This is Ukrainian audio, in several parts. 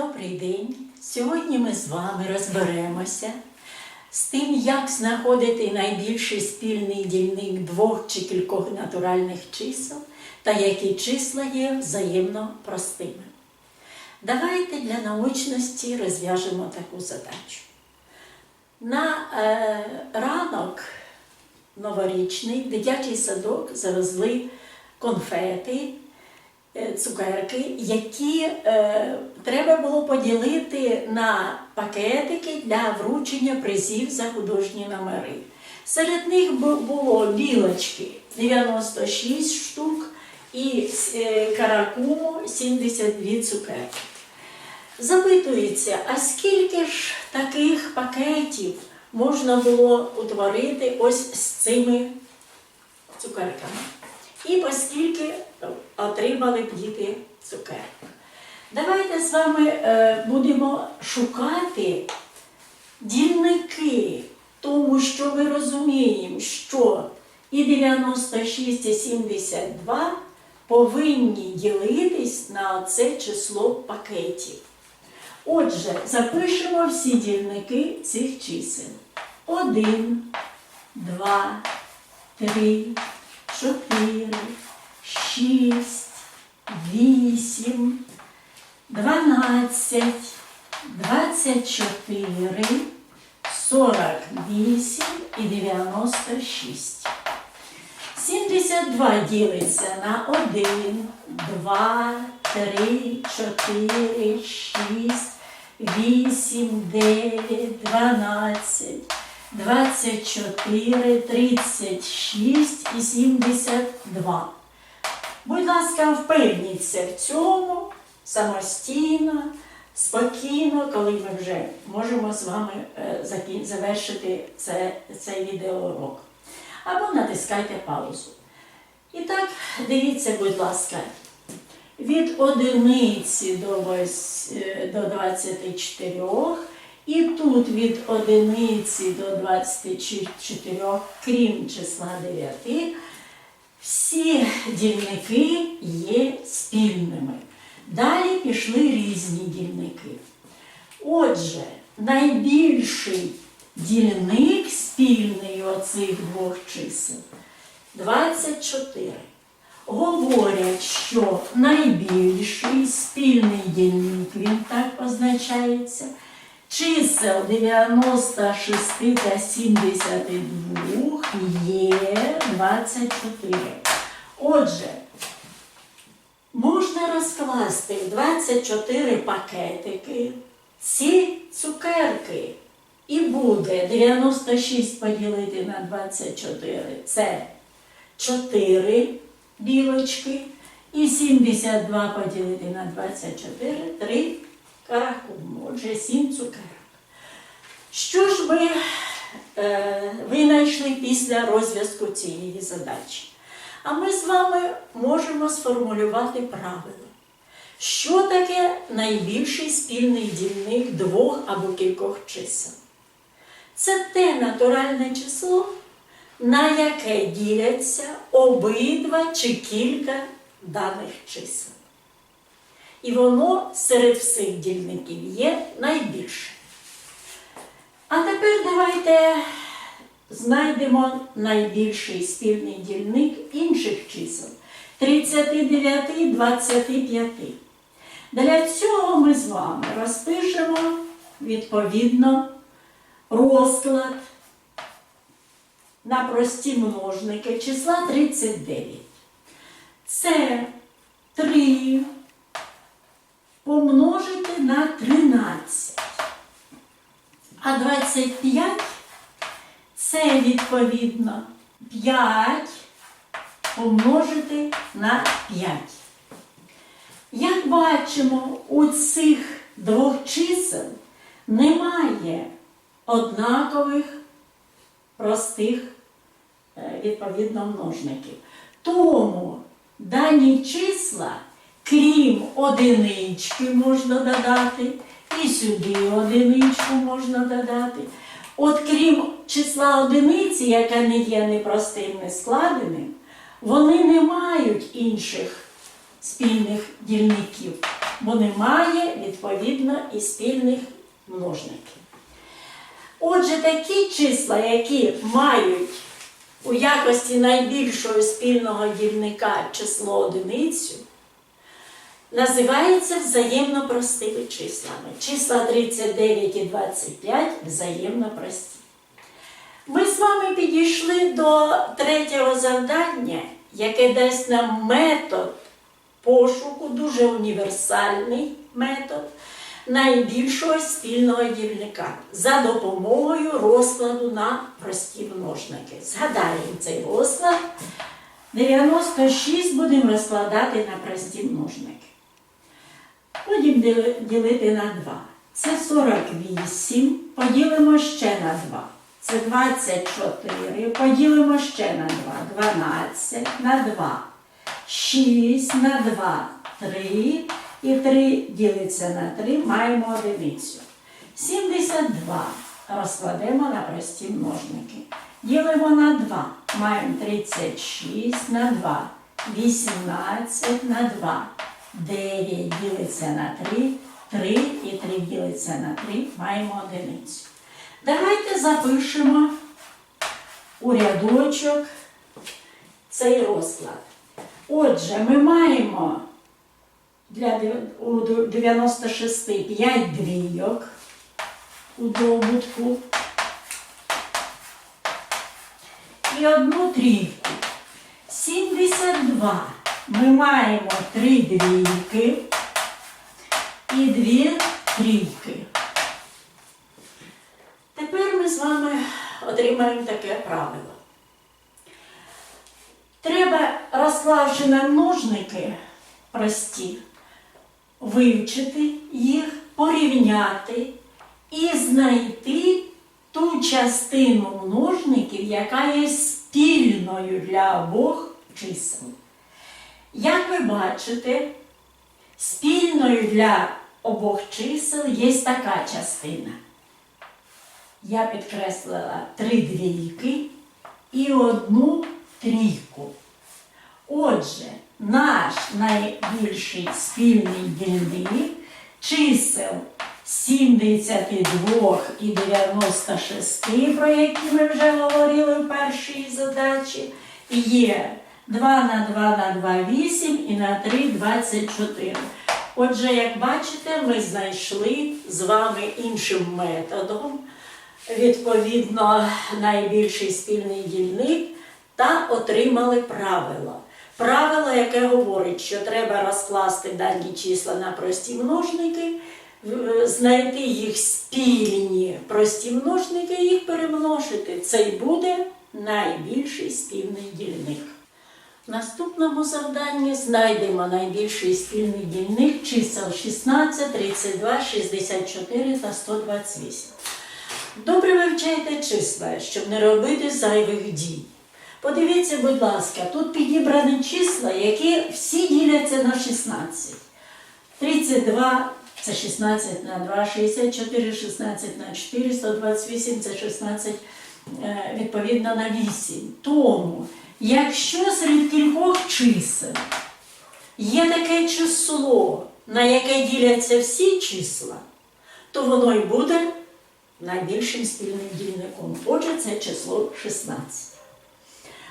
Добрий день! Сьогодні ми з вами розберемося з тим, як знаходити найбільший спільний дільник двох чи кількох натуральних чисел та які числа є взаємно простими. Давайте для научності розв'яжемо таку задачу. На е, ранок новорічний дитячий садок завезли конфети, цукерки, які е, треба було поділити на пакетики для вручення призів за художні номери. Серед них було білочки 96 штук і е, каракуму 72 цукерки. Запитується, а скільки ж таких пакетів можна було утворити ось з цими цукерками? І оскільки отримали б діти цукерок. Давайте з вами е, будемо шукати дільники, тому що ми розуміємо, що і 96, і 72 повинні ділитись на це число пакетів. Отже, запишемо всі дільники цих чисел. 1, 2, 3, 4, 6, 8, 12, 24, 48 і 96. 72 ділиться на 1, 2, 3, 4, 6, 8, 9, 12, 24, 36 і 72. Будь ласка, впевніться в цьому самостійно, спокійно, коли ми вже можемо з вами е, завершити це, цей відеоурок. Або натискайте паузу. І так, дивіться, будь ласка, від одиниці до, вось- е, до 24, і тут від одиниці до 24, крім числа 9, всі дільники є спільними. Далі пішли різні дільники. Отже, найбільший дільник спільний оцих двох чисел 24. Говорять, що найбільший спільний дільник, він так позначається, чисел 96 та 72 є 24. Отже, можна розкласти в 24 пакетики ці цукерки. І буде 96 поділити на 24. Це 4 білочки. І 72 поділити на 24 3 каракум. Отже, 7 цукерок. Що ж ви е, винайшли після розв'язку цієї задачі? А ми з вами можемо сформулювати правило. Що таке найбільший спільний дільник двох або кількох чисел? Це те натуральне число, на яке діляться обидва чи кілька даних чисел. І воно серед всіх дільників є найбільше. А тепер давайте знайдемо найбільший спільний дільник інших чисел 39, 25. Для цього ми з вами розпишемо відповідно розклад на прості множники числа 39. Це 3 помножити на 13. А 25 це відповідно 5 помножити на 5. Як бачимо, у цих двох чисел немає однакових простих е, відповідно множників. Тому дані числа, крім одинички, можна додати, і сюди одиничку можна додати. От крім числа одиниці, яке не є непростим, не складеним, вони не мають інших спільних дільників. бо немає відповідно і спільних множників. Отже, такі числа, які мають у якості найбільшого спільного дільника число одиницю, називаються взаємно простими числами. Числа 39 і 25 взаємно прості. Ми з вами підійшли до третього завдання, яке дасть нам метод пошуку, дуже універсальний метод найбільшого спільного дільника за допомогою розкладу на прості множники. Згадаємо цей розклад. 96 будемо розкладати на прості множники. Потім ділити на 2. Це 48, поділимо ще на 2. Це 24, поділимо ще на 2. 12 на 2. 6 на 2, 3. І 3 ділиться на 3, маємо одиницю. 72 розкладемо на прості множники. Ділимо на 2, маємо 36 на 2, 18 на 2. 9 ділиться на 3, 3 і 3 ділиться на 3, маємо одиницю. Давайте запишемо у рядочок цей розклад. Отже, ми маємо для у 96 5 двійок у добутку і одну трійку. 72 ми маємо три двійки і дві трійки. Тепер ми з вами отримаємо таке правило. Треба, розклавши на множники прості, вивчити їх, порівняти і знайти ту частину множників, яка є спільною для обох чисел. Як ви бачите, спільною для обох чисел є така частина. Я підкреслила три двійки і одну трійку. Отже, наш найбільший спільний дільник чисел 72 і 96, про які ми вже говорили в першій задачі, є 2 на 2 на 2 8 і на 3 24. Отже, як бачите, ми знайшли з вами іншим методом, відповідно, найбільший спільний дільник та отримали правило. Правило, яке говорить, що треба розкласти дані числа на прості множники, знайти їх спільні прості множники і їх перемножити. Це й буде найбільший спільний дільник. Наступному завданні знайдемо найбільший спільний дільник чисел 16, 32, 64 та 128. Добре вивчайте числа, щоб не робити зайвих дій. Подивіться, будь ласка, тут підібрані числа, які всі діляться на 16. 32 це 16 на 2, 64, 16 на 4, 128 це 16 е, відповідно на 8. Тому, якщо серед кількох чисел є таке число, на яке діляться всі числа, то воно й буде найбільшим спільним дільником. Отже, це число 16.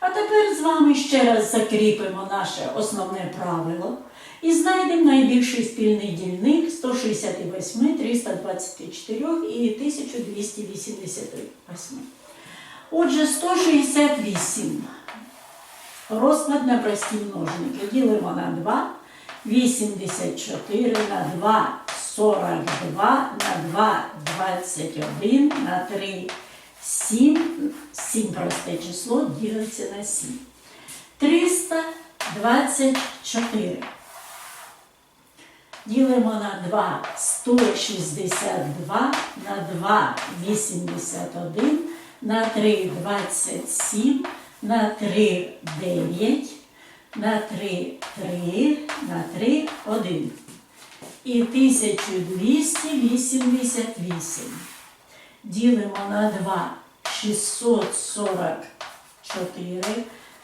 А тепер з вами ще раз закріпимо наше основне правило і знайдемо найбільший спільний дільник 168, 324 і 1288. Отже, 168. Розклад на прості множники. Ділимо на 2, 84 на 2, 42, на 2, 21, на 3, 7, 7 просте число ділиться на 7. 324. Ділимо на 2 162, на 2 81, на 3 27, на 3 9, на 3 3, на 3 1. І 1288. Ділимо на 2 644,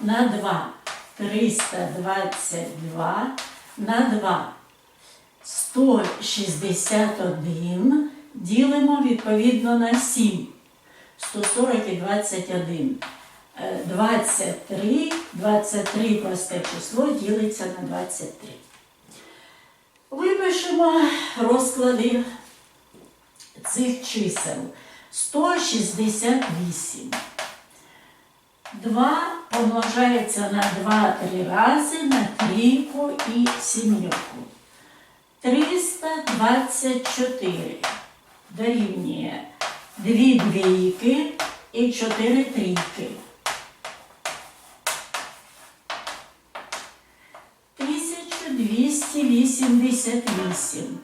на 2 322, на 2 161 ділимо відповідно на 7. 140 і 21. Е, 23, 23 просте число ділиться на 23. Випишемо розклади цих чисел. 168. 2 помножається на 2 три рази, на трійку і сім'йоку. 324 дорівнює 2 двійки і 4 трійки. 1288.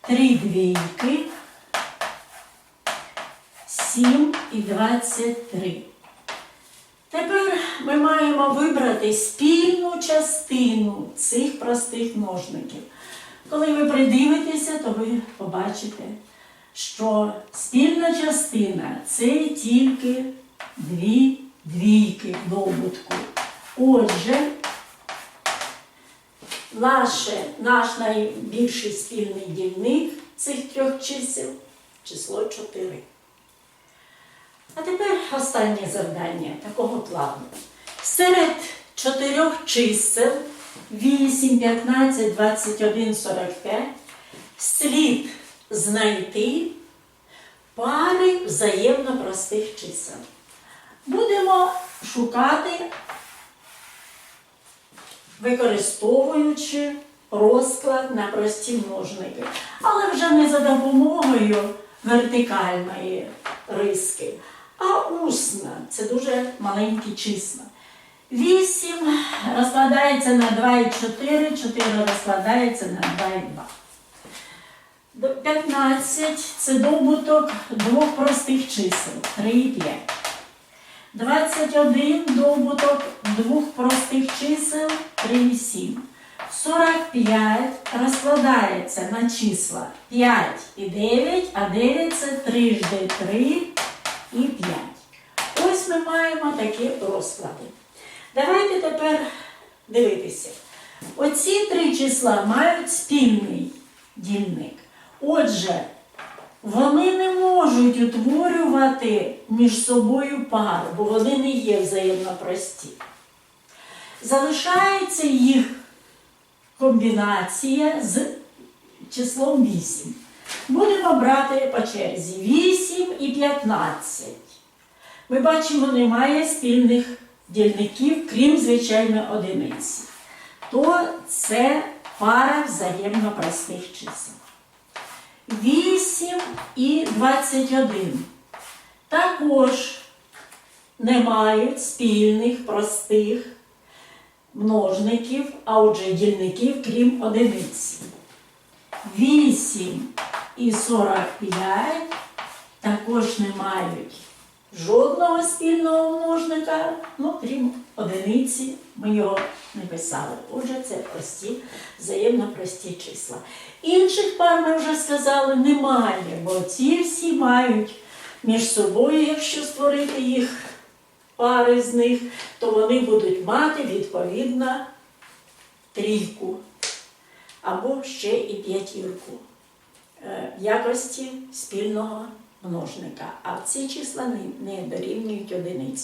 3 двійки, 7 і 23. Тепер ми маємо вибрати спільну частину цих простих множників. Коли ви придивитеся, то ви побачите, що спільна частина це тільки дві двійки добутку. Отже, наше, наш найбільший спільний дільник цих трьох чисел число 4. А тепер останнє завдання такого плану. Серед чотирьох чисел 8, 15, 21, 45 слід знайти пари взаємно простих чисел. Будемо шукати, використовуючи розклад на прості множники, але вже не за допомогою вертикальної риски, а усна. Це дуже маленькі числа. 8 розкладається на 2 і 4, 4 розкладається на 2 і 2. 15 це добуток двох простих чисел 3 і 5. 21 добуток двох простих чисел 3 і 7. 45 розкладається на числа 5 і 9, а 9 це 3 жди 3 і 5. Ось ми маємо такі розклади. Давайте тепер дивитися. Оці три числа мають спільний дільник. Отже, вони не можуть утворювати між собою пару, бо вони не є взаємно прості. Залишається їх комбінація з числом 8. Будемо брати по черзі 8 і 15. Ми бачимо, немає спільних дільників, крім звичайно одиниці. То це пара взаємно простих чисел. 8 і 21 також не мають спільних простих множників, а отже дільників, крім одиниці. 8 і 45 також не мають жодного спільного множника, ну, крім одиниці, ми його не писали. Отже, це прості, взаємно прості числа. Інших пар ми вже сказали немає, бо ці всі мають між собою, якщо створити їх пари з них, то вони будуть мати відповідно трійку або ще і п'ятірку е, в якості спільного множника. А ці числа не дорівнюють одиниці.